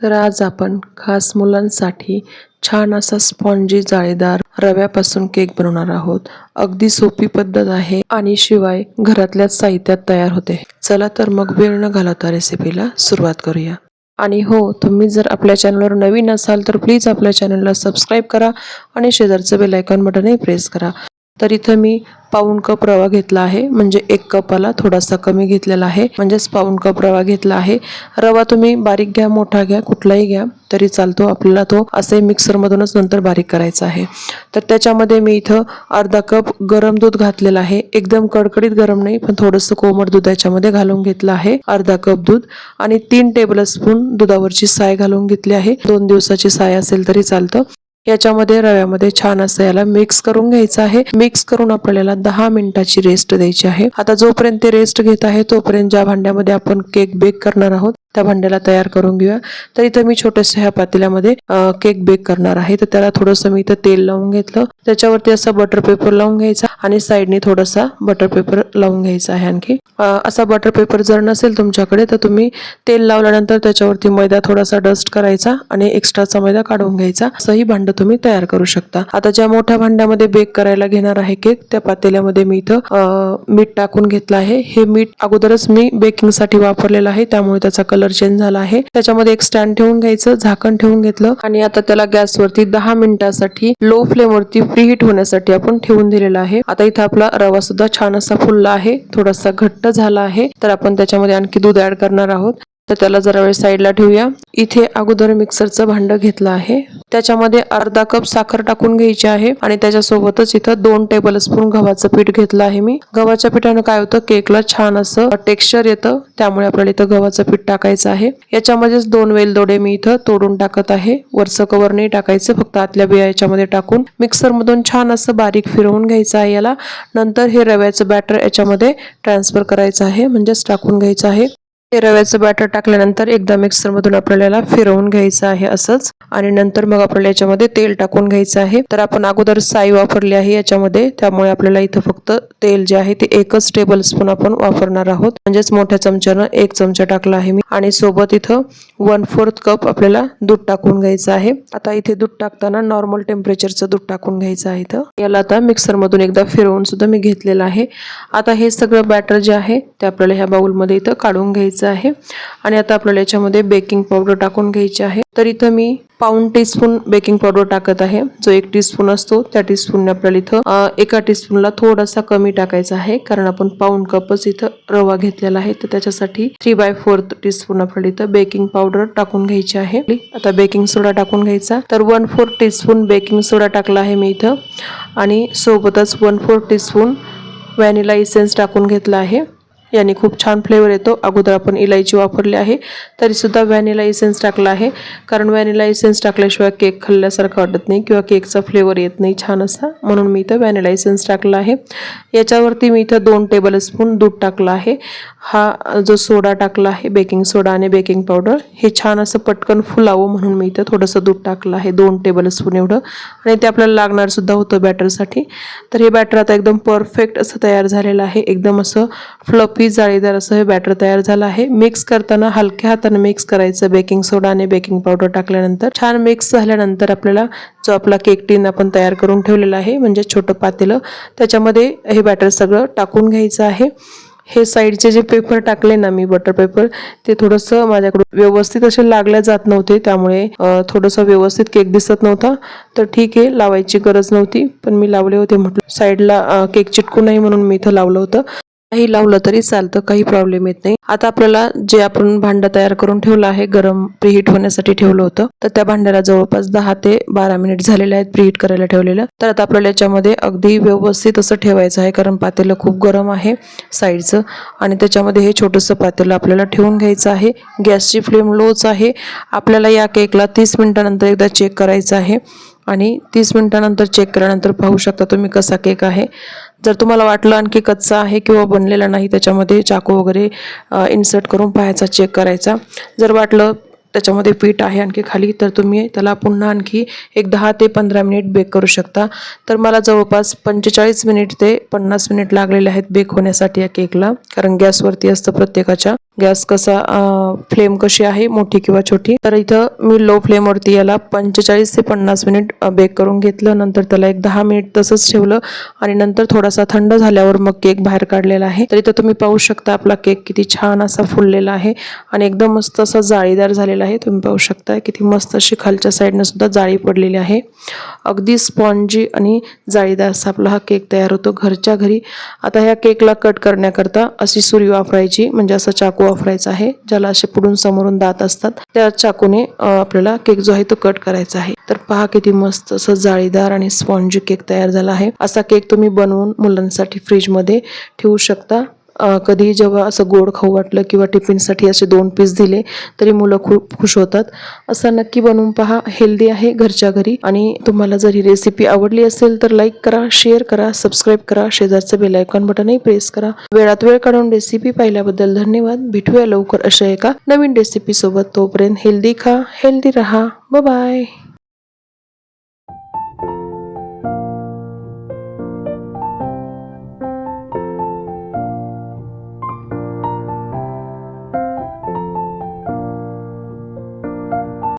तर आज आपण खास मुलांसाठी छान असा स्पॉन्जी जाळीदार रव्यापासून केक बनवणार आहोत. अगदी सोपी पद्धत आहे आणि शिवाय घरातल्याच साहित्यात तयार होते. चला तर मग वेळ न घालवता रेसिपीला सुरुवात करूया. आणि हो तुम्ही जर आपल्या चॅनलवर नवीन असाल तर प्लीज आपल्या चॅनलला सबस्क्राईब करा आणि शेजारचं बेल आयकॉन बटनही प्रेस करा. तर इथं मी पाऊण कप रवा घेतला आहे. म्हणजे एक कपाला थोडासा कमी घेतलेला आहे. म्हणजेच पाऊण कप रवा घेतला आहे. रवा तुम्ही बारीक घ्या मोठा घ्या कुठलाही घ्या तरी चालतो. आपल्याला तो असे मिक्सरमधूनच नंतर बारीक करायचा आहे. तर त्याच्यामध्ये मी इथं अर्धा कप गरम दूध घातलेलं आहे. एकदम कडकडीत गरम नाही पण थोडंसं कोमट दूध याच्यामध्ये घालून घेतलं आहे. अर्धा कप दूध आणि तीन टेबल स्पून दुधावरची साय घालून घेतली आहे. दोन दिवसाची साय असेल तरी चालतं. याच्यामध्ये रव्यामध्ये छान असं याला मिक्स करून घ्यायचं आहे. मिक्स करून आपल्याला दहा मिनिटाची रेस्ट द्यायची आहे. आता जोपर्यंत ते रेस्ट घेत आहे तोपर्यंत ज्या भांड्यामध्ये आपण केक बेक करणार आहोत त्या भांड्याला तयार करून घेऊया. तर इथं मी छोट्याशा ह्या पातेल्यामध्ये केक बेक करणार आहे. तर त्याला थोडंसं मी इथं तेल लावून घेतलं. त्याच्यावरती असा बटर पेपर लावून घ्यायचा. आणि साईडने थोडासा बटर पेपर लावून घ्यायचा आहे आणखी. असा बटर पेपर जर नसेल तुमच्याकडे तर तुम्ही तेल लावल्यानंतर त्याच्यावरती मैदा थोडासा डस्ट करायचा आणि एक्स्ट्राचा मैदा काढून घ्यायचा. असंही भांड तुम्ही तयार करू शकता. आता ज्या मोठ्या भांड्यामध्ये बेक करायला घेणार आहे केक त्या पातेल्यामध्ये मी इथं मीठ टाकून घेतलं आहे. हे मीठ अगोदरच मी बेकिंगसाठी वापरलेलं आहे त्यामुळे त्याचा कलर चेंज झाला आहे. त्याच्यामध्ये एक स्टँड ठेवून घ्यायचं झाकण ठेवून घेतलं आणि आता त्याला गॅसवरती दहा मिनिटासाठी लो फ्लेमवरती प्रीहीट होण्यासाठी आपण ठेवून दिलेलं आहे. आता इथं आपला रवा सुद्धा छान असा फुलला आहे थोडासा घट्ट झाला आहे. तर आपण त्याच्यामध्ये आणखी दूध ऍड करणार आहोत. तर त्याला जरा वेळ साईडला ठेवूया. इथे अगोदर मिक्सरचं भांड घेतलं आहे. त्याच्यामध्ये अर्धा कप साखर टाकून घ्यायची आहे आणि त्याच्यासोबतच इथं दोन टेबल स्पून गव्हाचं पीठ घेतलं आहे मी. गव्हाच्या पिठानं काय होतं केकला छान असं टेक्स्चर येतं त्यामुळे आपल्याला इथं गव्हाचं पीठ टाकायचं आहे. याच्यामध्येच दोन वेलदोडे मी इथं तोडून टाकत आहे. वरचं कवर नाही टाकायचं फक्त आतल्या बिया याच्यामध्ये टाकून. मिक्सर मधून छान असं बारीक फिरवून घ्यायचं आहे याला. नंतर हे रव्याचं बॅटर याच्यामध्ये ट्रान्सफर करायचं आहे म्हणजेच टाकून घ्यायचं आहे. रव्याचं बॅटर टाकल्यानंतर एकदा मिक्सर मधून आपल्याला फिरवून घ्यायचं आहे असंच. आणि नंतर मग आपल्याला याच्यामध्ये तेल टाकून घ्यायचं आहे. तर आपण अगोदर साई वापरली आहे याच्यामध्ये. त्यामुळे आपल्याला इथं फक्त तेल जे आहे ते एकच टेबल स्पून आपण वापरणार आहोत. म्हणजेच मोठ्या चमच्यानं एक चमचा टाकला आहे मी. आणि सोबत इथं वन फोर्थ कप आपल्याला दूध टाकून घ्यायचं आहे. आता इथे दूध टाकताना नॉर्मल टेम्परेचरचं दूध टाकून घ्यायचं आहे इथं. याला आता मिक्सर मधून एकदा फिरवून सुद्धा मी घेतलेलं आहे. आता हे सगळं बॅटर जे आहे ते आपल्याला ह्या बाउलमध्ये इथं काढून घ्यायचं आहे. आणि आता आपल्याला याच्यामध्ये बेकिंग पावडर टाकून घ्यायची आहे. तर इथं मी पाऊन टीस्पून बेकिंग पावडर टाकत आहे. जो एक टीस्पून असतो त्या टीस्पूनने आपल्याला इथं एका टीस्पूनला थोडासा कमी टाकायचा आहे. कारण आपण पाऊन कपच इथं रवा घेतलेला आहे. तर त्याच्यासाठी थ्री बाय फोर्थ टीस्पून आपल्याला इथं बेकिंग पावडर टाकून घ्यायची आहे. आता बेकिंग सोडा टाकून घ्यायचा. तर one fourth teaspoon baking soda टाकला आहे मी इथं. आणि सोबतच one fourth teaspoon vanilla essence टाकून घेतला आहे. याने खूप छान फ्लेवर येतो. अगोदर आपण इलायची वापरली आहे. तरीसुद्धा व्हॅनिला इसेन्स टाकला आहे. कारण व्हॅनिला इसेन्स टाकल्याशिवाय केक खाल्ल्यासारखं वाटत नाही किंवा केकचा फ्लेवर येत नाही छान असा. म्हणून मी इथं व्हॅनिला इसेन्स टाकला आहे. याच्यावरती मी इथं दोन टेबल स्पून दूध टाकलं आहे. हा जो सोडा टाकला आहे बेकिंग सोडा आणि बेकिंग पावडर हे छान असं पटकन फुलावं म्हणून मी इथं थोडंसं दूध टाकलं आहे दोन टेबल स्पून एवढं. आणि ते आपल्याला लागणारसुद्धा होतं बॅटरसाठी तर हे बॅटर आता एकदम परफेक्ट असं तयार झालेलं आहे. एकदम असं फ्लफी जाळीदार असं हे बॅटर तयार झालं आहे. मिक्स करताना हलक्या हाताने मिक्स करायचं बेकिंग सोडा आणि बेकिंग पावडर टाकल्यानंतर. छान मिक्स झाल्यानंतर आपल्याला जो आपला केक टीन आपण तयार करून ठेवलेला आहे म्हणजे छोटं पातेलं त्याच्यामध्ये हे बॅटर सगळं टाकून घ्यायचं आहे. हे साईडचे जे पेपर टाकले ना मी बटर पेपर ते थोडंसं माझ्याकडून व्यवस्थित असे लागल्या जात नव्हते. त्यामुळे थोडंसं व्यवस्थित केक दिसत नव्हता. तर ठीक आहे लावायची गरज नव्हती. पण मी लावले होते म्हटलं साईडला केक चिटकू नाही म्हणून मी इथं लावलं होतं. काही लावलं तरी चालतं काही प्रॉब्लेम येत नाही. आता आपल्याला जे आपण भांडं तयार करून ठेवलं आहे गरम प्रीहीट होण्यासाठी ठेवलं होतं तर त्या भांड्याला जवळपास दहा ते बारा मिनिट झालेले आहेत प्रीहीट करायला ठेवलेलं. तर आता आपल्याला याच्यामध्ये अगदी व्यवस्थित असं ठेवायचं आहे कारण पातेलं खूप गरम आहे साईडचं. आणि त्याच्यामध्ये हे छोटंसं पातेलं आपल्याला ठेवून घ्यायचं आहे. गॅसची फ्लेम लोच आहे. आपल्याला या केकला तीस मिनिटानंतर एकदा चेक करायचं आहे. आणि तीस मिनिटानंतर चेक केल्यानंतर पाहू शकता तुम्ही कसा केक आहे. जर तुम्हाला वाटलं आणखी कच्चा आहे किंवा बनलेला नाही त्याच्यामध्ये चाकू वगैरे इन्सर्ट करून पाहायचा चेक करायचा. जर वाटलं त्याच्यामध्ये पीठ आहे आणखी खाली तर तुम्ही त्याला पुन्हा आणखी एक दहा ते पंधरा मिनिट बेक करू शकता. तर मला जवळपास पंचेचाळीस मिनिट ते पन्नास मिनिट लागलेले आहेत बेक होण्यासाठी या केकला कारण गॅसवरती असतं प्रत्येकाच्या. गॅस कसा फ्लेम कशी आहे मोठी किंवा छोटी? तर इथं मी लो फ्लेमवरती याला पंचेचाळीस ते पन्नास मिनिट बेक करून घेतलं. नंतर त्याला एक दहा मिनिट तसंच ठेवलं आणि नंतर थोडासा थंड झाल्यावर मग केक बाहेर काढलेला आहे. तर इथं तुम्ही पाहू शकता आपला केक किती छान असा फुललेला आहे आणि एकदम मस्त असा जाळीदार झालेला आहे. तुम्ही पाहू शकता किती मस्त अशी खालच्या साईडनं सुद्धा जाळी पडलेली आहे. अगदी स्पॉन्जी आणि जाळीदार असा आपला हा केक तयार होतो घरच्या घरी. आता ह्या केकला कट करण्याकरता अशी सुरी वापरायची म्हणजे असा चाकू वापरायचा आहे ज्याला असे पुढून समोरून दात असतात. त्या चाकूने आपल्याला केक जो आहे तो कट करायचा आहे. तर पहा किती मस्त असं जाळीदार आणि स्पॉन्जी केक तयार झाला आहे. असा केक तुम्ही बनवून मुलांसाठी फ्रीजमध्ये ठेवू शकता. कधी जेव्हा असं गोड खाऊ वाटलं किंवा टिफिनसाठी असे दोन पीस दिले तरी मुलं खूप खुश होतात. असं नक्की बनवून पहा. हेल्दी आहे घरच्या घरी. आणि तुम्हाला जर ही रेसिपी आवडली असेल तर लाईक करा शेअर करा सबस्क्राईब करा. शेजारचं बेल आयकॉन बटनही प्रेस करा. वेळात वेळ काढून रेसिपी पाहिल्याबद्दल धन्यवाद. भेटूया लवकर अशा एका नवीन रेसिपी सोबत. तोपर्यंत हेल्दी खा हेल्दी राहा. बाय